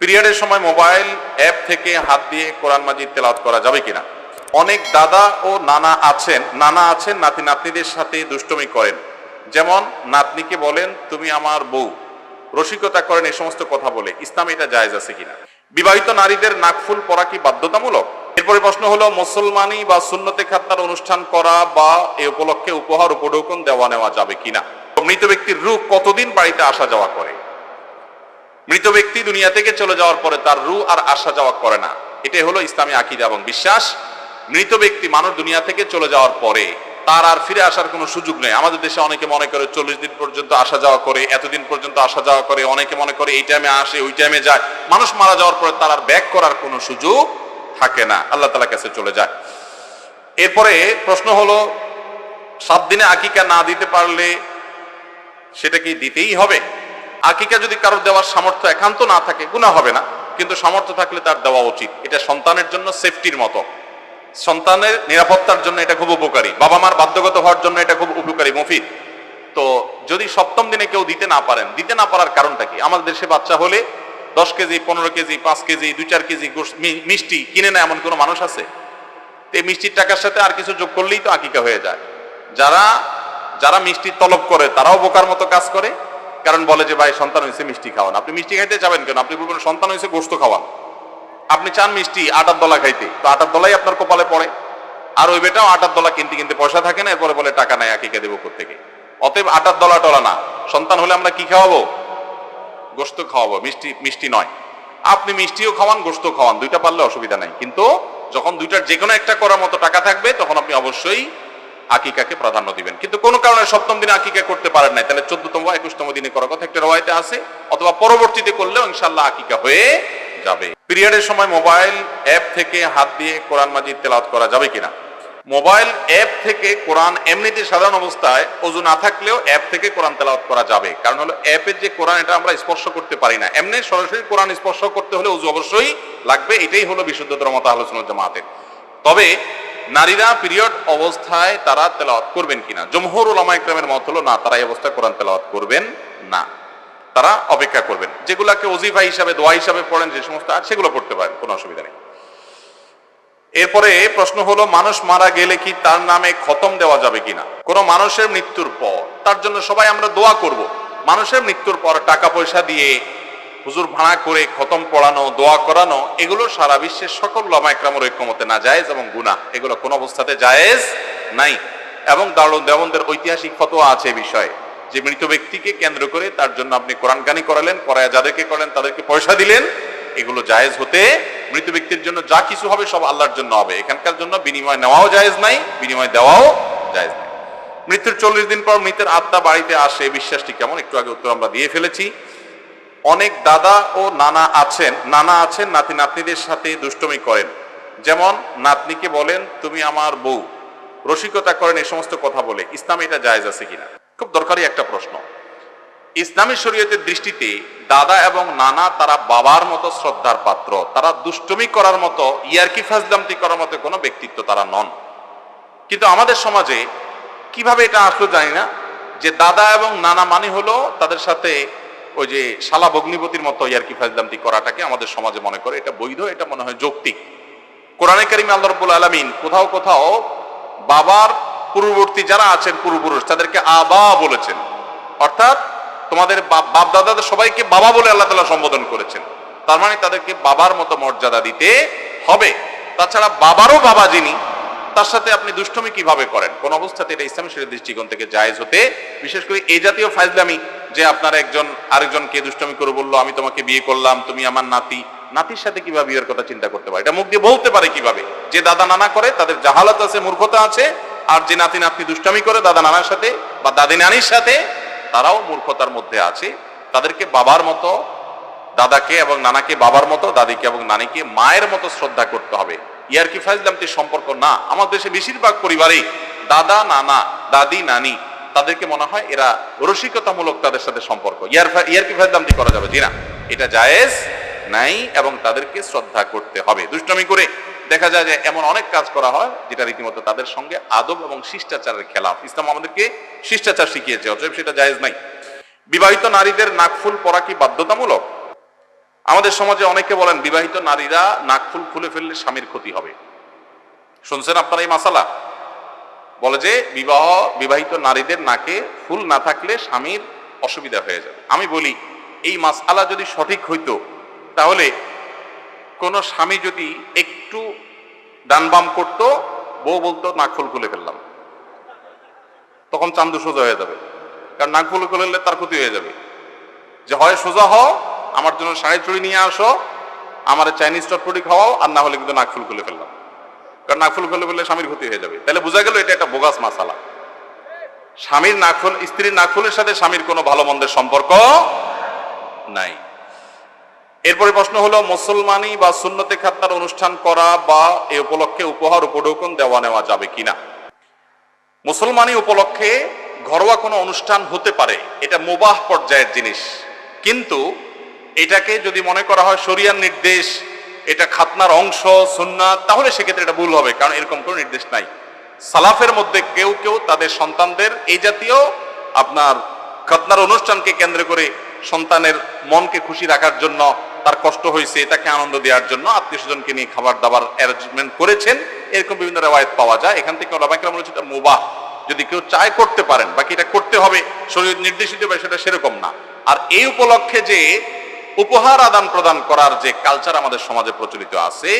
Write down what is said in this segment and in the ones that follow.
পিরিয়ডের সময় mobile app থেকে হাত দিয়ে কোরআন মাজিদ তেলাওয়াত করা যাবে কিনা? অনেক দাদা ও নানা আছেন নানা আছেন, নাতি নাতনিদের সাথে দুষ্টমি করেন। যেমন নাতনিকে বলেন, তুমি আমার বউ। রসিকতা করেন এই সমস্ত কথা বলে। ইসলাম এটা জায়েজ আছে কিনা? বিবাহিত নারীদের নাকফুল পরা কি বাধ্যতামূলক? এরপরে প্রশ্ন হলো, মুসলমানি বা সুন্নতে খাতনার অনুষ্ঠান করা বা এ উপলক্ষে উপহার উপঢৌকন দেওয়া নেওয়া যাবে কিনা? মৃত ব্যক্তির রূপ কতদিন বাড়িতে আসা যাওয়া করে? মৃত ব্যক্তি দুনিয়া থেকে চলে যাওয়ার পরে তার রু আর আসা যাওয়া করে না। এটাই হলো ইসলামী আকিদা এবং বিশ্বাস। মৃত ব্যক্তি মানুষ দুনিয়া থেকে চলে যাওয়ার পরে তার আর ফিরে আসার কোনো সুযোগ নেই। আমাদের দেশে অনেকে মনে করে চল্লিশ দিন পর্যন্ত আসা যাওয়া করে, এতদিন পর্যন্ত আসা যাওয়া করে, অনেকে মনে করে এই টাইমে আসে, ওই টাইমে যায়। মানুষ মারা যাওয়ার পরে তার আর ব্যাক করার কোনো সুযোগ থাকে না। আল্লাহ তালা কাছে চলে যায়। এরপরে প্রশ্ন হলো, সাত দিনে আকিকা না দিতে পারলে সেটা কি দিতেই হবে? আকিকা যদি কারোর দেওয়ার সামর্থ্য একান্ত না থাকে গুণা হবে না। কিন্তু সামর্থ্য থাকলে তার দেওয়া উচিত। এটা সন্তানের জন্য সেফটির মতো। সন্তানের নিরাপত্তার জন্য এটা খুব উপকারী। বাবা মার বাধ্যগত হওয়ার জন্য এটা খুব উপকারী, মফিদ। তো যদি সপ্তম দিনে কেউ দিতে না পারেন, দিতে না পারার কারণটা কি? আমাদের দেশে বাচ্চা হলে দশ কেজি, পনেরো কেজি, পাঁচ কেজি, দুই চার কেজি মিষ্টি কিনে না এমন কোনো মানুষ আছে? এই মিষ্টির টাকার সাথে আর কিছু যোগ করলেই তো আকিকা হয়ে যায়। যারা যারা মিষ্টি তলব করে, তারাও বোকার মতো কাজ করে। কারণ বলে যে, ভাই, সন্তান হয়েছে মিষ্টি খাওয়ান। আপনি মিষ্টি খাইতে যাবেন কেন? আপনি বলবেন, সন্তান হয়েছে গোস্ত খাওয়ান। আপনি চান মিষ্টি আটার দলা খাইতে, তো আটার দলাই আপনার কপালে পড়ে। আর ওই বেটাও আটার দলা কিনতে কিনতে পয়সা থাকে না, এরপরে বলে, টাকা নাই, আকিকা দেবো থেকে অতএব আটার দলা টলা না। সন্তান হলে আমরা কি খাওয়াবো? গোস্ত খাওয়াবো। মিষ্টি মিষ্টি নয়। আপনি মিষ্টিও খাওয়ান গোস্ত খাওয়ান। দুইটা পারলে অসুবিধা নাই। কিন্তু যখন দুইটার যে কোনো একটা করার মতো টাকা থাকবে, তখন আপনি অবশ্যই আকিকাকে প্রাধান্য দিবেন। কিন্তু কোনো কারণে সপ্তম দিনে আকিকা করতে পারেন নাই। তাহলে চোদ্দতম বা একুশতম দিনে করার কথা একটা রওয়ায়তে আছে। অথবা পরবর্তীতে করলেও ইনশাল্লাহ আকিকা হয়ে যাবে। পিরিয়ডের সময় মোবাইল অ্যাপ থেকে হাত দিয়ে কোরআন মাজিদ তেলাওয়াত করা যাবে কিনা? মোবাইল অ্যাপ থেকে কোরআন এমনিতে সাধারণ অবস্থায় অজু না থাকলেও অ্যাপ থেকে কোরআন তেলাওয়াত করা যাবে। কারণ হলো অ্যাপের যে কোরআন, এটা আমরা স্পর্শ করতে পারি না। এমনি সরাসরি কোরআন স্পর্শ করতে হলে অজু অবশ্যই লাগবে। এটাই হলো বিশুদ্ধতর মত আলোচনা জামাতের। তবে নারীরা পিরিয়ড অবস্থায় তারা তেলাওয়াত করবেন কিনা? জমহুর ওলামা ইকরামের মত হলো, না, তারা এই অবস্থায় কোরআন তেলাওয়াত করবেন না। তারা অপেক্ষা করবেন। যেগুলাকে ওজিফা হিসাবে, দোয়া হিসাবে পড়েন, যে সমস্ত আছে, সেগুলো পড়তে পারেন, কোনো অসুবিধা নেই। এরপরে প্রশ্ন হলো, মানুষ মারা গেলে কি তার নামে খতম দেওয়া যাবে কিনা? কোন মানুষের মৃত্যুর পর, তার জন্য সবাই আমরা দোয়া করব। মানুষের মৃত্যুর পর টাকা পয়সা দিয়ে হুজুর ভাড়া করে খতম পড়ানো, দোয়া করানো, এগুলো সারা বিশ্বের সকল লমা একরামের ঐক্যমতে না জায়েজ এবং গুনাহ। এগুলো কোন অবস্থাতে জায়েজ নাই। এবং দারুল দেওবন্দের ঐতিহাসিক ফতোয়া আছে বিষয়ে। যে মৃত ব্যক্তিকে কেন্দ্র করে তার জন্য আপনি কোরআন গানি করালেন করায় যাদেরকে করেন, তাদেরকে পয়সা দিলেন, এগুলো জায়েজ হতে মৃত ব্যক্তির জন্য যা কিছু হবে সব আল্লাহর জন্য হবে। এখানকার জন্য বিনিময় নেওয়াও জায়েজ নাই, বিনিময় দেওয়াও জায়েজ নাই। মৃত্যুর চল্লিশ দিন পর মৃতের আত্মা বাড়িতে আসে বিশ্বাসটি কেমন? একটু আগে উত্তর আমরা দিয়ে ফেলেছি। অনেক দাদা ও নানা আছেন নানা আছেন, নাতি নাতনিদের সাথে দুষ্টমি করেন। যেমন নাতনিকে বলেন, তুমি আমার বউ। রসিকতা করেন এই সমস্ত কথা বলে। ইসলাম এটা জায়েজ আছে কিনা? খুব দরকারি একটা প্রশ্ন। ইসলামী শরীয়তের দৃষ্টিতে দাদা এবং নানা তারা বাবার মতো শ্রদ্ধার পাত্র। তারা দুষ্টমি করার মতো, ইয়ারকি ফাজলামতি করার মতো কোনো ব্যক্তিত্ব তারা নন। কিন্তু আমাদের সমাজে কীভাবে এটা আসলো জানি না, যে দাদা এবং নানা মানে হলো তাদের সাথে ওই যে শালা ভগ্নিপতির মতো ইয়ারকি ফাজলামতি করাটাকে আমাদের সমাজে মনে করে, এটা বৈধ, এটা মনে হয় যৌক্তিক। কোরআনে কারিম আল্লাহ রব্বুল আলমিন কোথাও কোথাও বাবার পূর্ববর্তী যারা আছেন, পূর্বপুরুষ, তাদেরকে আবা বলেছেন। অর্থাৎ তোমাদের বাপ দাদাদের সবাইকে বাবা বলে আল্লাহ তালা সম্বোধন করেছেন। তার মানে তাদেরকে বাবার মতো মর্যাদা দিতে হবে। তাছাড়া বাবারও বাবা যিনি, তার সাথে আপনি দুষ্টমি কীভাবে করেন? কোন অবস্থাতে এটা ইসলামী শরীর দৃষ্টিকোণ থেকে জায়েজ হতে, বিশেষ করে এই জাতীয় ফাইজলামি যে আপনার একজন আরেকজনকে দুষ্টমি করে বলল, আমি তোমাকে বিয়ে করলাম, তুমি আমার নাতি। নাতির সাথে কীভাবে বিয়ের কথা চিন্তা করতে পারে? এটা মুখ দিয়ে বলতে পারে কীভাবে? যে দাদা নানা করে, তাদের জাহালত আছে, মূর্খতা আছে, আর যে নাতি নাতনি দুষ্টামি করে দাদা নানার সাথে বা দাদি নানির সাথে, তারাও মূর্খতার মধ্যে আছে। তাদেরকে বাবার মতো দাদাকে এবং নানাকে বাবার মতো, দাদিকে এবং নানিকে মায়ের মতো শ্রদ্ধা করতে হবে। ইয়ারকি ফাইজলামতি সম্পর্ক? না। আমাদের দেশে বেশিরভাগ পরিবারেই দাদা, নানা, দাদি, নানি তাদেরকে মনে হয় এরা রসিকতামূলক তাদের সাথে সম্পর্ক। ইয়ার ইয়ারকি ফাইজলামতি করা যাবে। জি না। এটা জায়েজ নাই এবং তাদেরকে শ্রদ্ধা করতে হবে। দুষ্টমি করে দেখা যায় যে এমন অনেক কাজ করা হয় যেটা রীতিমতো তাদের সঙ্গে আদব এবং শিষ্টাচারের খেলাফ। ইসলাম আমাদেরকে শিষ্টাচার শিখিয়েছে, অতএব সেটা জায়েজ নাই। বিবাহিত নারীদের নাকফুল পরা কি বাধ্যতামূলক? আমাদের সমাজে অনেকে বলেন, বিবাহিত নারীরা নাকফুল খুলে ফেললে স্বামীর ক্ষতি হবে। শুনছেন আপনারা এই মাসালা? বলে যে বিবাহ, বিবাহিত নারীদের নাকে ফুল না থাকলে স্বামীর অসুবিধা হয়ে যাবে। আমি বলি, এই মাসালা যদি সঠিক হইতো, তাহলে কোন স্বামী যদি একটু ডান বাম করতো, বউ বলতো নাক ফুল খুলে ফেললাম। তখন চান্দু সোজা হয়ে যাবে। কারণ নাক ফুল খুলে তার ক্ষতি হয়ে যাবে। যে হয় সোজা হও, আমার জন্য শাড়ি চুড়ি নিয়ে আসো, আমার চাইনিজ চটপটি খাওয়াও, আর না হলে কিন্তু নাক ফুল খুলে ফেললাম। কারণ নাক ফুল ফেললে স্বামীর ক্ষতি হয়ে যাবে। তাহলে বোঝা গেল এটা একটা বোগাস মাসালা। স্বামীর নাকফুল, স্ত্রীর নাকফুলের সাথে স্বামীর কোনো ভালো মন্দের সম্পর্ক নাই। এরপরে প্রশ্ন হলো, মুসলমানি বা সুন্নতে খাতনার অনুষ্ঠান করা বা এ উপলক্ষে উপহার উপঢৌকন দেওয়া নেওয়া যাবে কিনা? মুসলমানি উপলক্ষে ঘরোয়া কোনো অনুষ্ঠান হতে পারে, এটা মুবাহ পর্যায়ের জিনিস। কিন্তু এটাকে যদি মনে করা হয় শরিয়ার নির্দেশ এটা খাতনার অংশ, সুন্নাত, তাহলে সেক্ষেত্রে এটা ভুল হবে, কারণ এরকম কোনো নির্দেশ নাই। সালাফের মধ্যে কেউ কেউ তাদের সন্তানদের এই জাতীয় আপনার খাতনার অনুষ্ঠানকে কেন্দ্র করে সন্তানের মনকে খুশি রাখার জন্য, তার কষ্ট হয়েছে, তাকে আনন্দ দেওয়ার জন্য আত্মীয় স্বজনকে নিয়ে খাবার দাবার অ্যারেঞ্জমেন্ট করেছেন, এরকম বিভিন্ন রেওয়ায়ত পাওয়া যায়। এখান থেকে ওলামাইকরাম বলেছে এটা মুবাহ। যদি কেউ চায় করতে পারেন, বাকি এটা করতে হবে শরীর নির্দেশিত বিষয়টা সেরকম না। আর এই উপলক্ষে যে উপহার আদান প্রদান করার যে কালচার আমাদের সমাজে প্রচলিত আছে,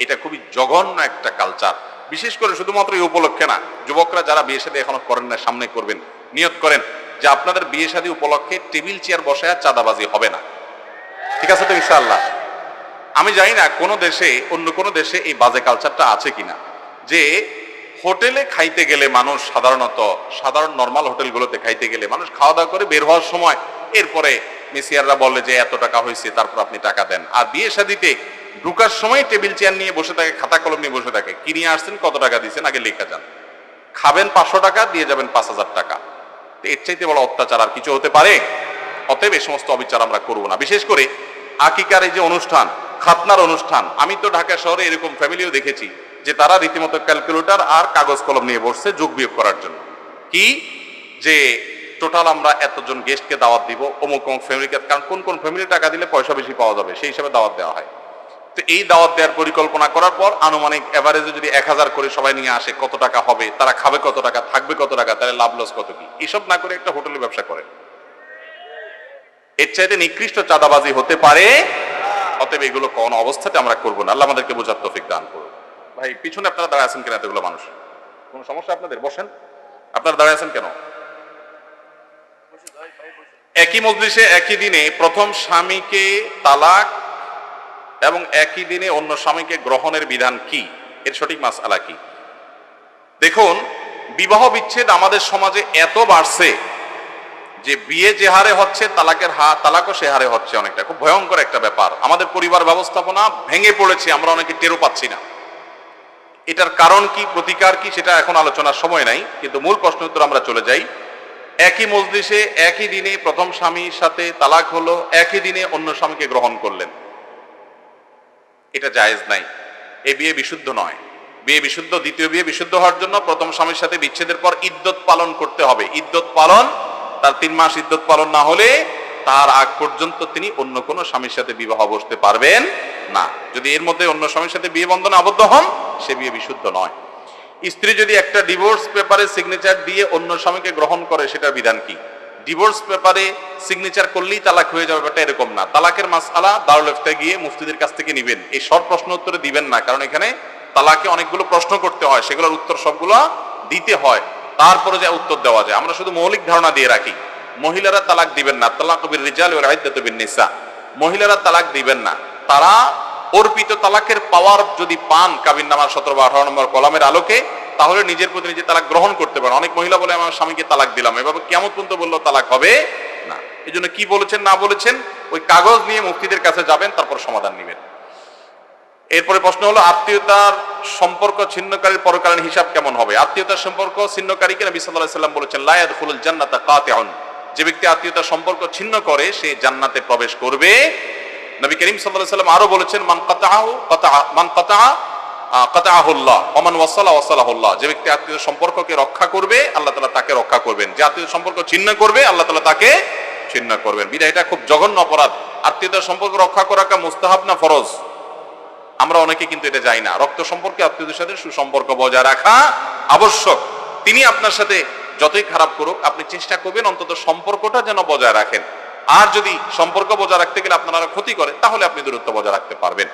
এটা খুবই জঘন্য একটা কালচার বিশেষ করে শুধুমাত্র এই উপলক্ষে না, যুবকরা যারা বিয়ে শাদী এখনও করেন না সামনে করবেন, নিয়ত করেন যে আপনাদের বিয়ে শাদী উপলক্ষে টেবিল চেয়ার বসায় চাঁদাবাজি হবে না। ঠিক আছে তো ইনশাআল্লাহ? আমি জানি না কোন দেশে, অন্য কোনো দেশে এই বাজে কালচারটা আছে কিনা। যে হোটেলে খাইতে গেলে মানুষ সাধারণত, সাধারণ নর্মাল হোটেলগুলোতে খাইতে গেলে মানুষ খাওয়া দাওয়া করে বের হওয়ার সময়, এরপরে মিসিয়াররা বলে যে, এত টাকা হয়েছে তারপর আপনি টাকা দেন। আর বিয়ে শাদিতে ঢুকার সময় টেবিল চেয়ার নিয়ে বসে থাকে, খাতা কলম নিয়ে বসে থাকে। কি নিয়ে আসছেন, কত টাকা দিয়েছেন, আগে লেখা যান। খাবেন পাঁচশো টাকা, দিয়ে যাবেন পাঁচ হাজার টাকা। এর চাইতে বড় অত্যাচার আর কিছু হতে পারে? অতএব এই সমস্ত অবিচার আমরা করব না। বিশেষ করে আকিকার এই যে অনুষ্ঠান, খাতনার অনুষ্ঠান, আমি তো ঢাকা শহরে এরকম ফ্যামিলিও দেখেছি যে তারা রীতিমতো ক্যালকুলেটর আর কাগজ কলম নিয়ে বসছে যোগ বিয়োগ করার জন্য। কি? যে টোটাল আমরা এতজন গেস্টকে দাওয়াত দিব, অমুক অমুক ফ্যামিলিকে কারণ কোন কোন ফ্যামিলি টাকা দিলে পয়সা বেশি পাওয়া যাবে, সেই হিসাবে দাওয়াত দেওয়া হয়। তো এই দাওয়াত দেওয়ার পরিকল্পনা করার পর আনুমানিক এভারেজে যদি এক হাজার করে সবাই নিয়ে আসে কত টাকা হবে, তারা খাবে কত টাকা, থাকবে কত টাকা, তাহলে লাভ লস কত কি? এসব না করে একটা হোটেলে ব্যবসা করে। এর চাইতে নিকৃষ্ট চাঁদাবাজি হতে পারে, অতএব এগুলো কোন অবস্থাতে আমরা করব না। আল্লাহ আমাদেরকে বোঝার তৌফিক দান করুন। ভাই, পিছনে আপনারা দাঁড়ায় আছেন কেন এতগুলো মানুষ? কোনো সমস্যা আপনাদের? বসেন। আপনারা দাঁড়ায় আছেন কেন? একই মজলিসে, একই দিনে প্রথম স্বামীকে তালাক এবং একই দিনে অন্য স্বামীকে গ্রহণের বিধান কি? এর সঠিক মাস আলা কি? দেখুন, বিবাহ বিচ্ছেদ আমাদের সমাজে এত বাড়ছে যে বিয়ে যে হারে হচ্ছে, তালাকের হা, তালাকও সে হারে হচ্ছে অনেকটা। খুব ভয়ঙ্কর একটা ব্যাপার। আমাদের পরিবার ব্যবস্থাপনা ভেঙে পড়েছে, আমরা অনেকে টেরও পাচ্ছি না। এটার কারণ কি, প্রতিকার কি, সেটা এখন আলোচনার সময় নাই, কিন্তু মূল প্রশ্ন উত্তর আমরা চলে যাই। একই মজলিসে, একই দিনে প্রথম স্বামীর সাথে তালাক হলো, একই দিনে অন্য স্বামীকে গ্রহণ করলেন। এটা জায়েজ নাই। এ বিয়ে বিশুদ্ধ নয়। বিয়ে বিশুদ্ধ, দ্বিতীয় বিয়ে বিশুদ্ধ হওয়ার জন্য প্রথম স্বামীর সাথে বিচ্ছেদের পর ইদ্যত পালন করতে হবে। ইদ্যত পালন, তার তিন মাস ইদ্যত পালন না হলে তার আগ পর্যন্ত তিনি অন্য কোনো স্বামীর সাথে বিবাহ বসতে পারবেন না। যদি এর মধ্যে অন্য স্বামীর সাথে বিয়ে বন্ধনে আবদ্ধ হন, সে বিয়ে বিশুদ্ধ নয়। স্ত্রী যদি একটা ডিভোর্স পেপারে সিগনেচার দিয়ে অন্য স্বামীকে গ্রহণ করে, সেটার বিধান কি? ডিভোর্স পেপারে সিগনেচার করলেই তালাক হয়ে যাবে, ব্যাপারটা এরকম না। তালাকের মাসালা দারুল ইফতায় গিয়ে মুফতিদের কাছ থেকে নিবেন। এই সব প্রশ্ন উত্তরে দিবেন না, কারণ এখানে তালাকে অনেকগুলো প্রশ্ন করতে হয়, সেগুলোর উত্তর সবগুলো দিতে হয়। তারপরে যা উত্তর দেওয়া যায়। আমরা শুধু মৌলিক ধারণা দিয়ে রাখি। মহিলারা তালাক দিবেন না। তালাক রিজাল বিন নিসা। মহিলারা তালাক দিবেন না। তারা অর্পিত তালাকের পাওয়ার যদি পান কাবিন নামার সতেরো আঠারো নম্বর কলামের আলোকে, তাহলে নিজের প্রতি নিজে তালাক গ্রহণ করতে পারেন। অনেক মহিলা বলে, আমার স্বামীকে তালাক দিলাম। এভাবে কেমন পর্যন্ত বলল, তালাক হবে না। এই জন্য কি বলেছেন, না বলেছেন, ওই কাগজ নিয়ে মুক্তিদের কাছে যাবেন, তারপর সমাধান নেবেন। এরপরে প্রশ্ন হলো, আত্মীয়তার সম্পর্ক ছিন্নকারীর পরকালীন হিসাব কেমন হবে? আত্মীয়তার সম্পর্ক ছিন্নকারীকে নবী আলাইহি সাল্লাম বলেছেন, লা ইয়াদখুলুল জান্নাতা যে ব্যক্তি আত্মীয়তার সম্পর্ক ছিন্ন করে, সে জান্নাতে প্রবেশ করবে। নবী করিম সাল্লাহ সাল্লাম আরও বলেছেন, মান কাতাহ মান কাতাহ কাতাহুল্লাহ অমান যে ব্যক্তি আত্মীয় সম্পর্ককে রক্ষা করবে, আল্লাহ তালা তাকে রক্ষা করবেন। যে আত্মীয় সম্পর্ক ছিন্ন করবে, আল্লাহ তালা তাকে ছিন্ন করবেন। বিদায় এটা খুব জঘন্য অপরাধ। আত্মীয়তার সম্পর্ক রক্ষা করাটা মুস্তাহাব না ফরজ? আমরা অনেকে কিন্তু এটা যাই না। রক্ত সম্পর্কে আত্মীয়দের সাথে সুসম্পর্ক বজায় রাখা আবশ্যক। তিনি আপনার সাথে যতই খারাপ করুক, আপনি চেষ্টা করবেন অন্তত সম্পর্কটা যেন বজায় রাখেন। আর যদি সম্পর্ক বজায় রাখতে গেলে আপনারা ক্ষতি করে, তাহলে আপনি দূরত্ব বজায় রাখতে পারবেন।